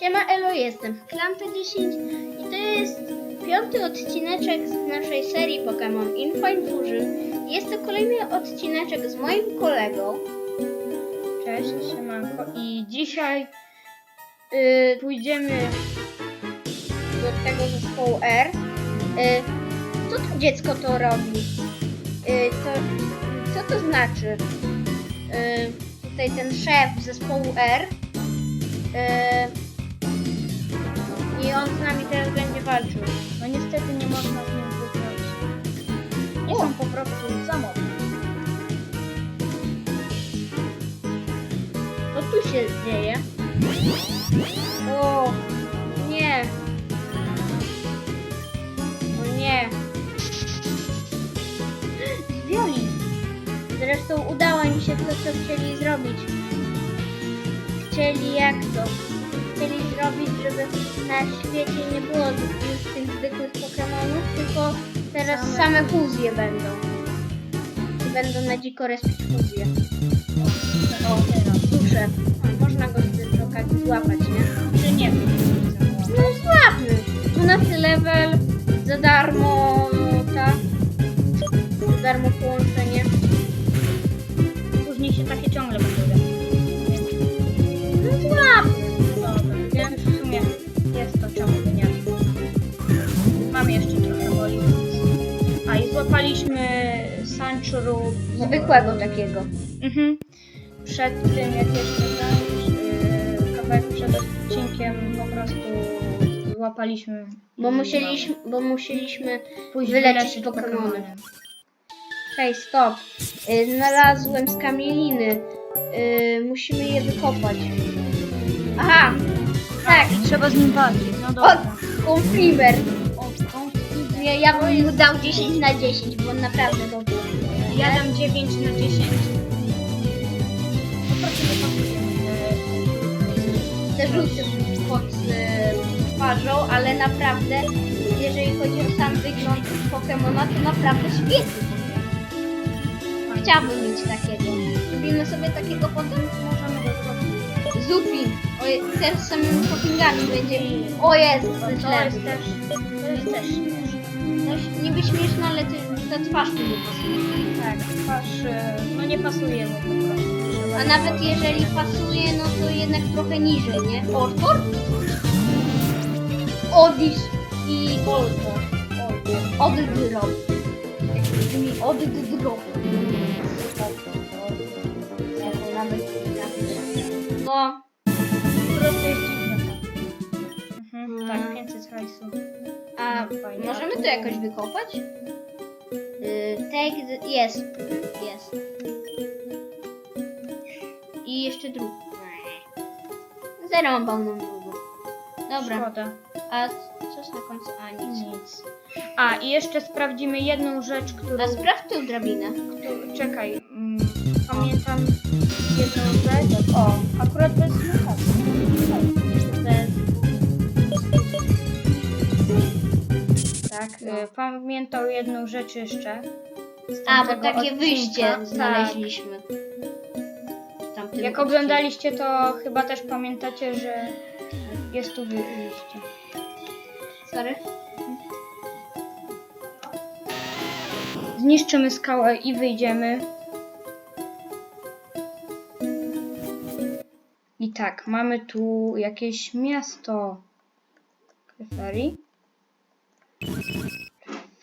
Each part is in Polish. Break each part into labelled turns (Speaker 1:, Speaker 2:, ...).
Speaker 1: Siema Elo, jestem Klanta10 i to jest piąty odcineczek z naszej serii Pokémon Infine Fusion. Jest to kolejny odcineczek z moim kolegą.
Speaker 2: Cześć, siemanko. I dzisiaj y, pójdziemy
Speaker 1: do tego zespołu R. Y, co to dziecko to robi? Y, to, co to znaczy? Y, tutaj ten szef zespołu R. Y, I on z nami teraz będzie walczył.
Speaker 2: No niestety nie można z nim wygrać. Nie są po prostu za.
Speaker 1: Co tu się dzieje? O, nie. O nie. Zdjęli. Zresztą udało mi się to, co chcieli zrobić. Chcieli jak to? Chcieli zrobić, żeby na świecie nie było już tych zwykłych Pokemonów, tylko teraz
Speaker 2: Same
Speaker 1: same, fuzje będą. I będą na dziko respić fuzje.
Speaker 2: O, teraz.
Speaker 1: Duszę. A, można go przy okazji złapać, nie?
Speaker 2: Czy nie.
Speaker 1: No złapmy. 12 level, za darmo, tak? Za darmo połączenie.
Speaker 2: Później się takie ciągle będą
Speaker 1: Zwykłego takiego.
Speaker 2: Mhm. Przed tym, jak jeszcze yy, kawałek przed odcinkiem po prostu złapaliśmy.
Speaker 1: Bo musieliśmy, bo musieliśmy
Speaker 2: pójść
Speaker 1: wyleczyć Pokemony. Hej, stop. Y, znalazłem skamieliny. Y, musimy je wykopać. Aha! Tak,
Speaker 2: Trzeba z nim walczyć, no dobra. O,
Speaker 1: Nie, ja bym mu dał 10 na 10, bo on naprawdę dobry.
Speaker 2: Ja dam 9 na 10. Po prostu nie pasuje.
Speaker 1: te rzuty pod y, twarzą, ale naprawdę, jeżeli chodzi o sam wygląd Pokemona, to naprawdę świetny. Chciałbym mieć takiego. Zrobimy sobie takiego potem?
Speaker 2: Możemy go zrobić.
Speaker 1: Zupin. Oj, też z samymi shoppingami będzie. O Jezu, to jest
Speaker 2: To jest też, to jest też.
Speaker 1: No, niby śmieszne, ale ty, ta twarz mi nie pasuje.
Speaker 2: Tak, twarz, e, no nie pasuje mu po prostu. Trzeba
Speaker 1: A nawet jeżeli pasuje, no to jednak trochę niżej, nie? Ortor? Odis i Voltor. Oddrop. Jak brzmi oddrop. Nawet nie trafię. No,
Speaker 2: Po prostu jest dziwne. Mhm, tak, 500 hajsu.
Speaker 1: a
Speaker 2: Fajnie.
Speaker 1: możemy to jakoś wykopać? Yy, take the... jest. Jest. I jeszcze drugi. Zerąbał nam drugą. Dobra.
Speaker 2: Szkoda.
Speaker 1: A coś na końcu? A nic.
Speaker 2: Nic. A, i jeszcze sprawdzimy jedną rzecz, którą...
Speaker 1: A sprawdź tę drabinę.
Speaker 2: Czekaj, mm, pamiętam jedną rzecz. O, akurat bez Tak, y, pamiętał jedną rzecz jeszcze. z
Speaker 1: A, bo
Speaker 2: tamtego
Speaker 1: takie
Speaker 2: odcinka.
Speaker 1: wyjście
Speaker 2: Tak.
Speaker 1: znaleźliśmy. W tamtym
Speaker 2: Jak
Speaker 1: odcinku.
Speaker 2: oglądaliście, to chyba też pamiętacie, że jest tu wyjście.
Speaker 1: Sorry.
Speaker 2: Zniszczymy skałę i wyjdziemy. I tak, mamy tu jakieś miasto. Clefairy.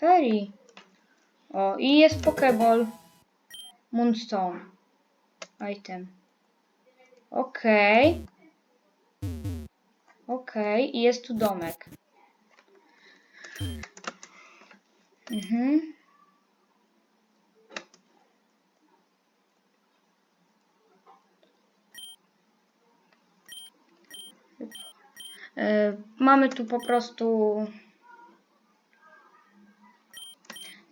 Speaker 2: Clefairy. O, i jest Pokeball. Moonstone. Item. Okej. Okej, i jest tu domek. Mhm. E, Mamy tu po prostu.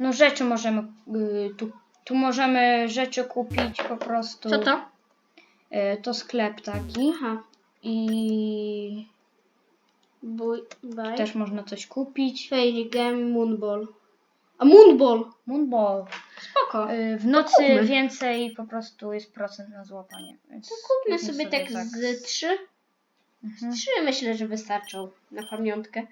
Speaker 2: No rzeczy możemy. y, Tu, tu możemy rzeczy kupić po prostu.
Speaker 1: Co to?
Speaker 2: E, To sklep taki.
Speaker 1: Aha.
Speaker 2: I
Speaker 1: bye.
Speaker 2: też można coś kupić.
Speaker 1: Fairy Game Moonball. A Moonball!
Speaker 2: Moonball.
Speaker 1: Spoko.
Speaker 2: Y, W nocy
Speaker 1: kupmy.
Speaker 2: więcej po prostu jest procent na złapanie. Więc
Speaker 1: To kupmy sobie tak
Speaker 2: tak
Speaker 1: z trzy.
Speaker 2: Mhm.
Speaker 1: Trzy myślę, że wystarczą na pamiątkę.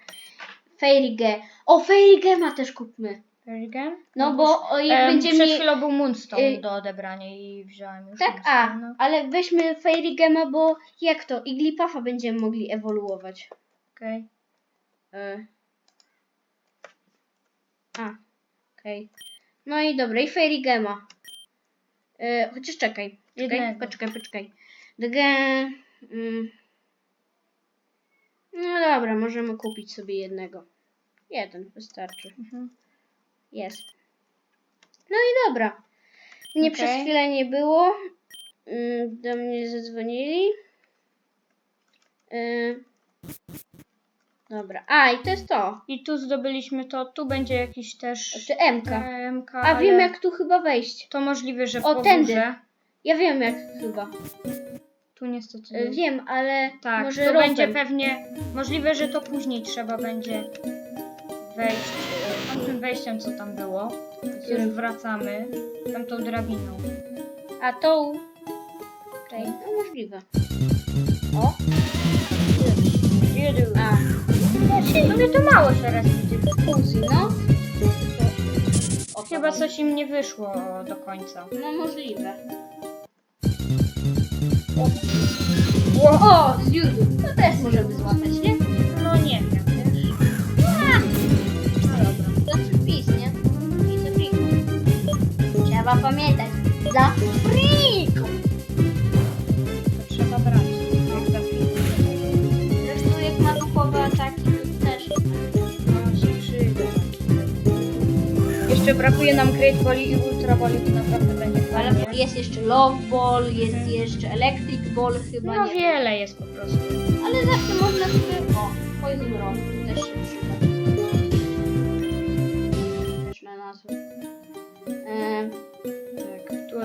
Speaker 1: Fairyge. O, Fairygema też kupmy.
Speaker 2: Perigan?
Speaker 1: No bo o, jak
Speaker 2: Em,
Speaker 1: będzie
Speaker 2: Przed chwilą był Moonstone
Speaker 1: y-
Speaker 2: do odebrania i wziąłem już
Speaker 1: Tak, a,
Speaker 2: no.
Speaker 1: ale weźmy Fairygema, bo jak to? Iglipaffa będziemy mogli ewoluować.
Speaker 2: Okej.
Speaker 1: Y. A, okej. No i dobra, i Fairygema. Y, chociaż czekaj. Czekaj, poczekaj, poczekaj. Dg... Mm. No dobra, możemy kupić sobie jednego. Jeden wystarczy.
Speaker 2: Mhm.
Speaker 1: Jest. No i dobra. Mnie
Speaker 2: Okej.
Speaker 1: przez chwilę nie było. Mm, Do mnie zadzwonili. Y, Dobra. A, i to jest to.
Speaker 2: I tu zdobyliśmy to, tu będzie jakiś też
Speaker 1: Czy MK.
Speaker 2: MK,
Speaker 1: A
Speaker 2: ale
Speaker 1: wiem jak tu chyba wejść.
Speaker 2: to możliwe, że
Speaker 1: O,
Speaker 2: po
Speaker 1: tędy. Ja wiem jak chyba.
Speaker 2: Tu niestety
Speaker 1: Y,
Speaker 2: nie.
Speaker 1: Wiem, ale
Speaker 2: Tak,
Speaker 1: może
Speaker 2: to
Speaker 1: ropem.
Speaker 2: będzie pewnie, możliwe, że to później trzeba będzie wejść e, tamtym wejściem, co tam było. Już wracamy tamtą drabiną.
Speaker 1: A tą...
Speaker 2: Okej.
Speaker 1: No możliwe. O. A.
Speaker 2: No mnie to mało się raz widzi.
Speaker 1: Fuzji, no. O,
Speaker 2: Chyba coś im nie wyszło do końca.
Speaker 1: No możliwe.
Speaker 2: Ło-
Speaker 1: O, z judu. To też możemy złapać, nie?
Speaker 2: No nie wiem,
Speaker 1: Trzeba pamiętać. Za.
Speaker 2: To trzeba brać. Jak za.
Speaker 1: Zresztą jak ma duchowe ataki, to też
Speaker 2: No się przyjdzie. Jeszcze brakuje nam Great Volley i Ultra Volley, to naprawdę będzie
Speaker 1: Ale
Speaker 2: fajnie.
Speaker 1: jest jeszcze Love Ball, jest jeszcze Electric Ball chyba,
Speaker 2: No
Speaker 1: nie
Speaker 2: wiele jest po prostu.
Speaker 1: Ale zawsze można sobie... O, Poison Rock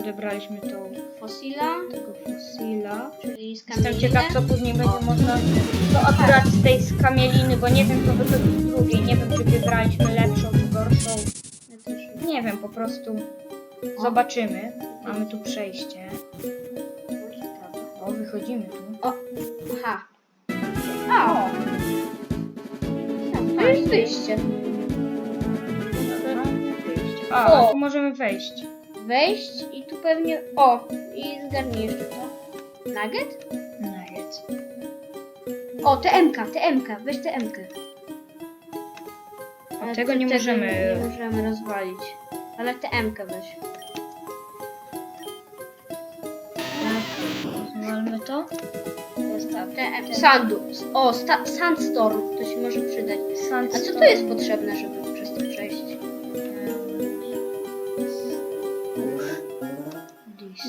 Speaker 2: Tu odebraliśmy tą,
Speaker 1: Fossila,
Speaker 2: tego fossila.
Speaker 1: czyli z
Speaker 2: Jestem ciekaw, co później będzie można. To akurat z tej skamieliny, bo nie wiem, co wychodzi z drugiej. Nie wiem, czy wybraliśmy lepszą, czy gorszą.
Speaker 1: Ja też nie
Speaker 2: Nie wiem, po prostu zobaczymy. Mamy tu przejście.
Speaker 1: wiem.
Speaker 2: O, wychodzimy tu.
Speaker 1: Aha. A, o. To jest wyjście.
Speaker 2: A,
Speaker 1: O.
Speaker 2: tu możemy wejść.
Speaker 1: Wejść i tu pewnie... O, i zgarnij jeszcze to. Nugget?
Speaker 2: Nuggets.
Speaker 1: O, TMK, TMK, weź TMK.
Speaker 2: A tego nie możemy-
Speaker 1: Nie możemy rozwalić. Ale TMK weź.
Speaker 2: Zwalmy to.
Speaker 1: Zostaw. TM... Sandu. O, sta... Sandstorm. To się może przydać. A
Speaker 2: Sandstone.
Speaker 1: co tu jest potrzebne, żeby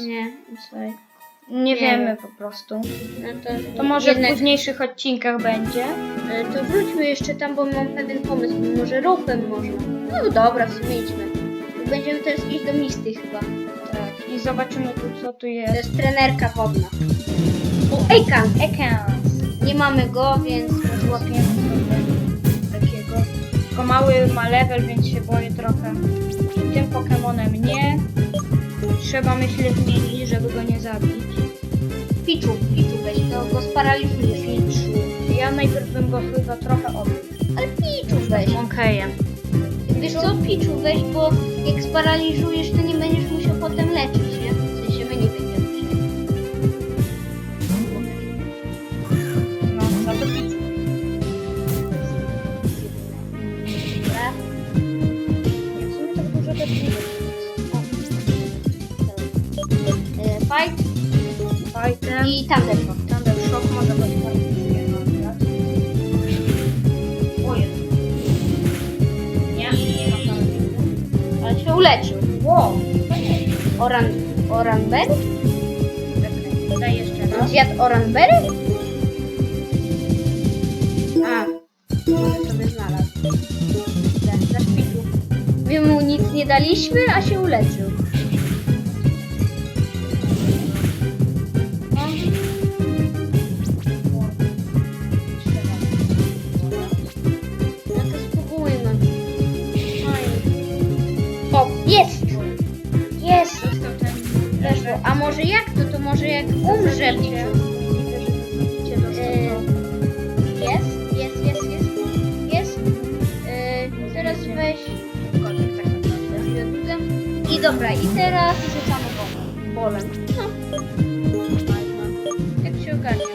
Speaker 1: Nie, słuchaj.
Speaker 2: Nie
Speaker 1: Nie
Speaker 2: wiemy
Speaker 1: wiem.
Speaker 2: po prostu.
Speaker 1: No to,
Speaker 2: To może
Speaker 1: jednak,
Speaker 2: w późniejszych odcinkach będzie.
Speaker 1: e, To wróćmy jeszcze tam, bo mam pewien pomysł. Może ropem można. No dobra, w sumie idźmy. Będziemy teraz iść do Misty chyba.
Speaker 2: Tak. I zobaczymy tu, co tu
Speaker 1: To
Speaker 2: jest.
Speaker 1: jest trenerka wodna. O, Ekan.
Speaker 2: Ekans.
Speaker 1: Nie mamy go, więc
Speaker 2: Złapiemy sobie takiego. Tylko mały ma level, więc się boję trochę. Tym Pokemonem nie. Trzeba myślę zmienić, żeby go nie zabić.
Speaker 1: Piczu, Piczu weź, to go sparaliżujesz.
Speaker 2: Piczu. Ja najpierw bym go chyba trochę obił.
Speaker 1: Ale Piczu weź.
Speaker 2: Monkejem.
Speaker 1: Wiesz co, Picchu weź, bo jak sparaliżujesz, to nie będziesz musiał potem leczyć, i Thunder Shock.
Speaker 2: Thunder Shock może być fajnie akurat. O jest. Nie, nie ma tam.
Speaker 1: Ale się uleczył.
Speaker 2: Wow.
Speaker 1: Oran... Oranberry?
Speaker 2: Czekaj, Daj jeszcze raz.
Speaker 1: Zjadł Oranberry? A, może sobie znalazł. Za- Za szpiku. My mu nic nie daliśmy, a się uleczył. jak to? To może jak umrze w cię. Yy, jest,
Speaker 2: jest,
Speaker 1: jest,
Speaker 2: jest. Teraz yy, weź.
Speaker 1: Tak
Speaker 2: I
Speaker 1: dobra, i teraz
Speaker 2: jest samo
Speaker 1: bolem. No. Jak się
Speaker 2: ogarnie.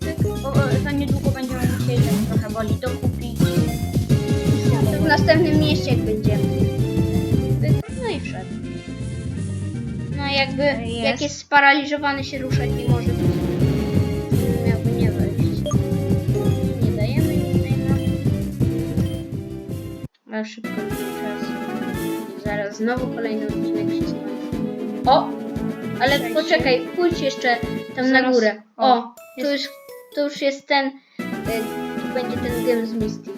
Speaker 2: Tak, bo za niedługo będziemy musieli tak trochę boli dokupić.
Speaker 1: W następnym mieście jak będziemy. No jakby,
Speaker 2: Jest.
Speaker 1: jak jest sparaliżowany się ruszać nie może, to miałby nie wejść. Nie dajemy. Ale szybko czas. Zaraz znowu kolejny odcinek się skończy. O! Ale poczekaj, pójdź jeszcze tam na
Speaker 2: Zaraz-
Speaker 1: górę.
Speaker 2: o,
Speaker 1: O, tu już, to już jest ten, y, tu będzie ten gem z Misty.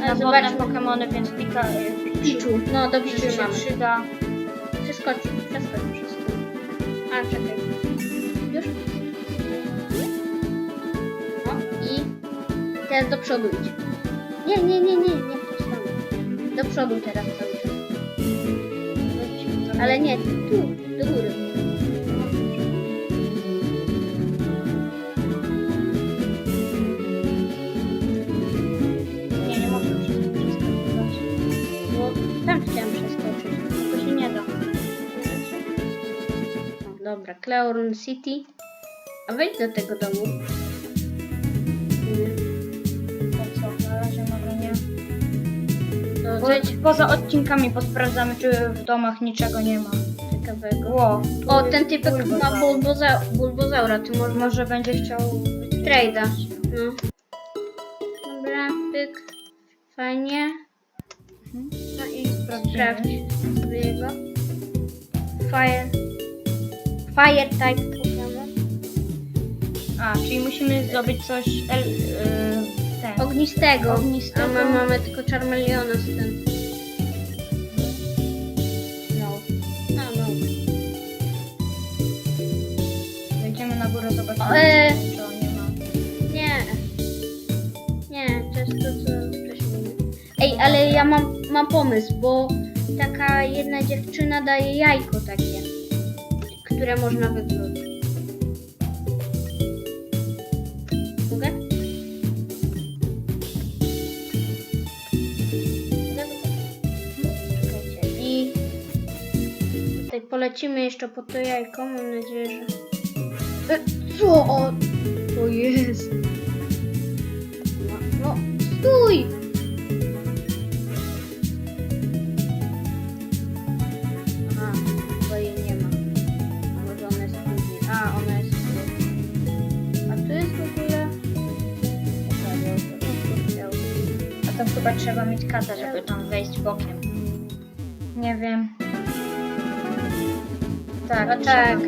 Speaker 2: Na
Speaker 1: zobaczmy.
Speaker 2: Pokemony, więc pika...
Speaker 1: Piczu. No dobrze, że
Speaker 2: się
Speaker 1: mamy.
Speaker 2: przyda.
Speaker 1: Przeskocz, przeskocz wszystko. A, czekaj. Już? No i teraz do przodu idź. Nie, nie, nie, nie, nie w tą stronę. Do przodu teraz cały czas. Ale nie, tu, do góry. Clearun City. A wejdź do tego domu.
Speaker 2: Po co? Na razie może nie.
Speaker 1: To zejdź
Speaker 2: poza odcinkami posprawdzamy, czy w domach niczego nie ma.
Speaker 1: ciekawego.
Speaker 2: Ło.
Speaker 1: O, ten typek
Speaker 2: Bulbazaur.
Speaker 1: ma bulboza bulbozaura, ty może
Speaker 2: Może będzie chciał...
Speaker 1: Trade'a. No. Dobra, pyk. Fajnie.
Speaker 2: No i.
Speaker 1: Sprawdź sobie jego. Fire. Fire type Pokémon.
Speaker 2: A, czyli musimy zdobyć coś... El, y, ten.
Speaker 1: Ognistego.
Speaker 2: Ognistego.
Speaker 1: A my mamy tylko Charmeleona z tym.
Speaker 2: No.
Speaker 1: A no.
Speaker 2: Wejdziemy na górę, zobaczymy,
Speaker 1: e.
Speaker 2: czy on nie ma.
Speaker 1: Nie. Nie, to jest to, co wcześniej. Ej, ale ja mam, mam pomysł, bo taka jedna dziewczyna daje jajko takie, które można tutaj polecimy jeszcze po to jajko, mam nadzieję, że... E, Co? O, to jest. No, no, stój!
Speaker 2: To chyba trzeba mieć kata, żeby tam wejść bokiem. Nie wiem. Tak, trzeba
Speaker 1: tak.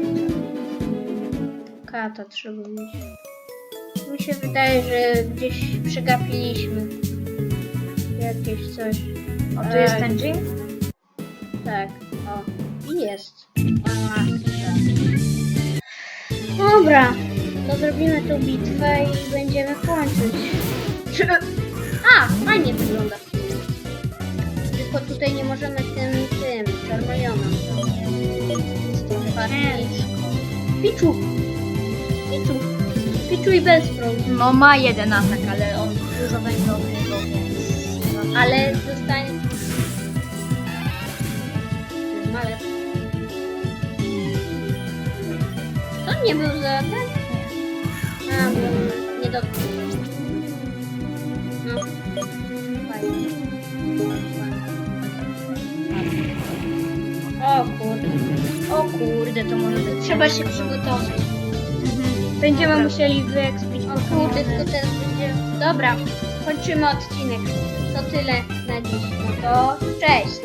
Speaker 1: Kata trzeba mieć. Mi się wydaje, że gdzieś przegapiliśmy jakieś coś.
Speaker 2: O, tu jest
Speaker 1: Tak.
Speaker 2: ten gym?
Speaker 1: Tak, o. I jest. A, Dobra, to zrobimy tą bitwę i będziemy kończyć. A, fajnie wygląda. Tylko tutaj nie możemy tym, tym, Charmelionem. Jest trochę ciężko. Piczu! Piczu! Piczu i Bellsprout.
Speaker 2: No ma jeden atak, ale on dużo będzie od niego, więc...
Speaker 1: Ale zostanie... Malec. To nie był za ten? A, bo nie. O kurde,
Speaker 2: to może być
Speaker 1: Trzeba się przygotować.
Speaker 2: Mhm. Będziemy
Speaker 1: Dobra.
Speaker 2: musieli wyekspić
Speaker 1: O kurde, tylko teraz będzie... Dobra, kończymy odcinek. To tyle na dziś. No to cześć.